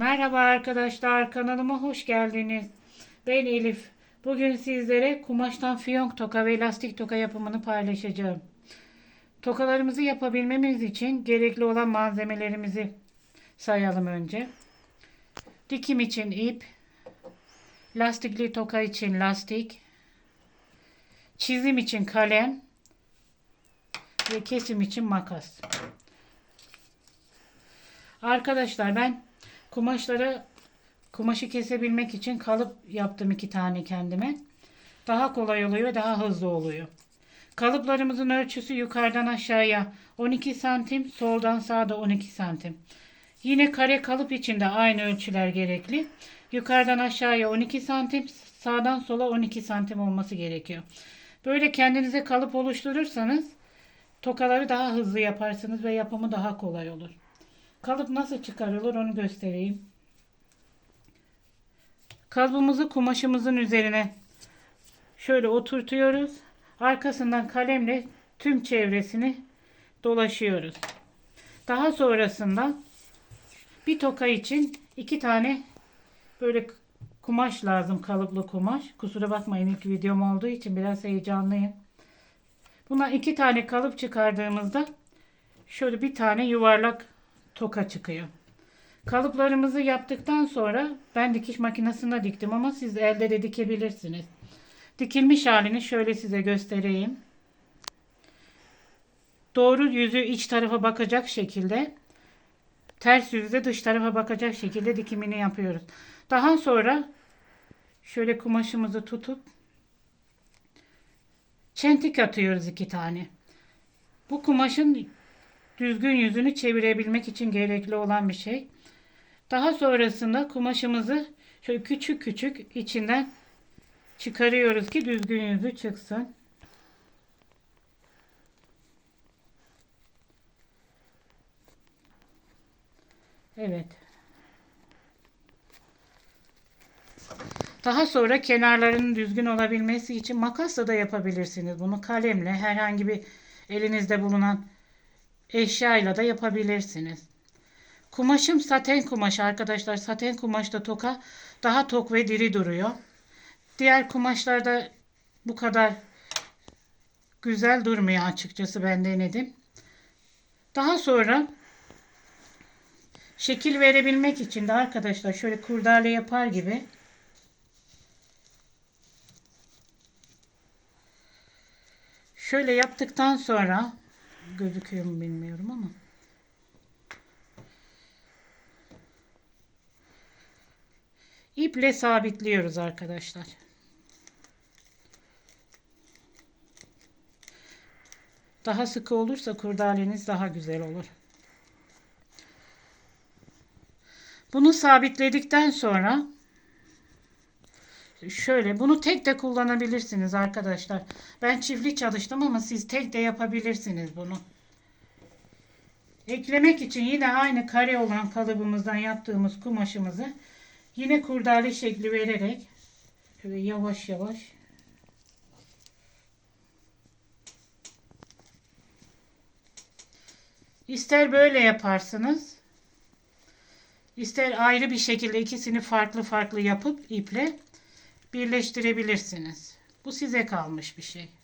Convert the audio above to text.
Merhaba arkadaşlar kanalıma hoş geldiniz. Ben Elif. Bugün sizlere kumaştan fiyonk toka ve lastik toka yapımını paylaşacağım. Tokalarımızı yapabilmemiz için gerekli olan malzemelerimizi sayalım önce. Dikim için ip, lastikli toka için lastik, çizim için kalem ve kesim için makas. Arkadaşlar ben kumaşları kumaşı kesebilmek için kalıp yaptım iki tane kendime. Daha kolay oluyor ve daha hızlı oluyor. Kalıplarımızın ölçüsü yukarıdan aşağıya 12 santim, soldan sağa da 12 santim. Yine kare kalıp için de aynı ölçüler gerekli. Yukarıdan aşağıya 12 santim, sağdan sola 12 santim olması gerekiyor. Böyle kendinize kalıp oluşturursanız tokaları daha hızlı yaparsınız ve yapımı daha kolay olur. Kalıp nasıl çıkarılır onu göstereyim. Kalıbımızı kumaşımızın üzerine şöyle oturtuyoruz. Arkasından kalemle tüm çevresini dolaşıyoruz. Daha sonrasında bir toka için iki tane böyle kumaş lazım kalıplı kumaş. Kusura bakmayın ilk videom olduğu için biraz heyecanlıyım. Buna iki tane kalıp çıkardığımızda şöyle bir tane yuvarlak toka çıkıyor. Kalıplarımızı yaptıktan sonra ben dikiş makinesinde diktim ama siz elde de dikebilirsiniz. Dikilmiş halini şöyle size göstereyim. Doğru yüzü iç tarafa bakacak şekilde ters yüzü de dış tarafa bakacak şekilde dikimini yapıyoruz. Daha sonra şöyle kumaşımızı tutup çentik atıyoruz iki tane. Bu kumaşın düzgün yüzünü çevirebilmek için gerekli olan bir şey. Daha sonrasında kumaşımızı şöyle küçük küçük içinden çıkarıyoruz ki düzgün yüzü çıksın. Evet. Daha sonra kenarlarının düzgün olabilmesi için makasla da yapabilirsiniz. Bunu kalemle herhangi bir elinizde bulunan eşyayla da yapabilirsiniz. Kumaşım saten kumaş arkadaşlar. Saten kumaşta toka daha tok ve diri duruyor. Diğer kumaşlarda bu kadar güzel durmuyor açıkçası ben denedim. Daha sonra şekil verebilmek için de arkadaşlar şöyle kurdale yapar gibi şöyle yaptıktan sonra gözüküyor mu bilmiyorum ama iple sabitliyoruz arkadaşlar. Daha sıkı olursa kurdaleniz daha güzel olur. Bunu sabitledikten sonra şöyle bunu tek de kullanabilirsiniz arkadaşlar. Ben çiftli çalıştım ama siz tek de yapabilirsiniz bunu. Eklemek için yine aynı kare olan kalıbımızdan yaptığımız kumaşımızı yine kurdale şekli vererek şöyle yavaş yavaş İster böyle yaparsınız. İster ayrı bir şekilde ikisini farklı farklı yapıp iple birleştirebilirsiniz. Bu size kalmış bir şey.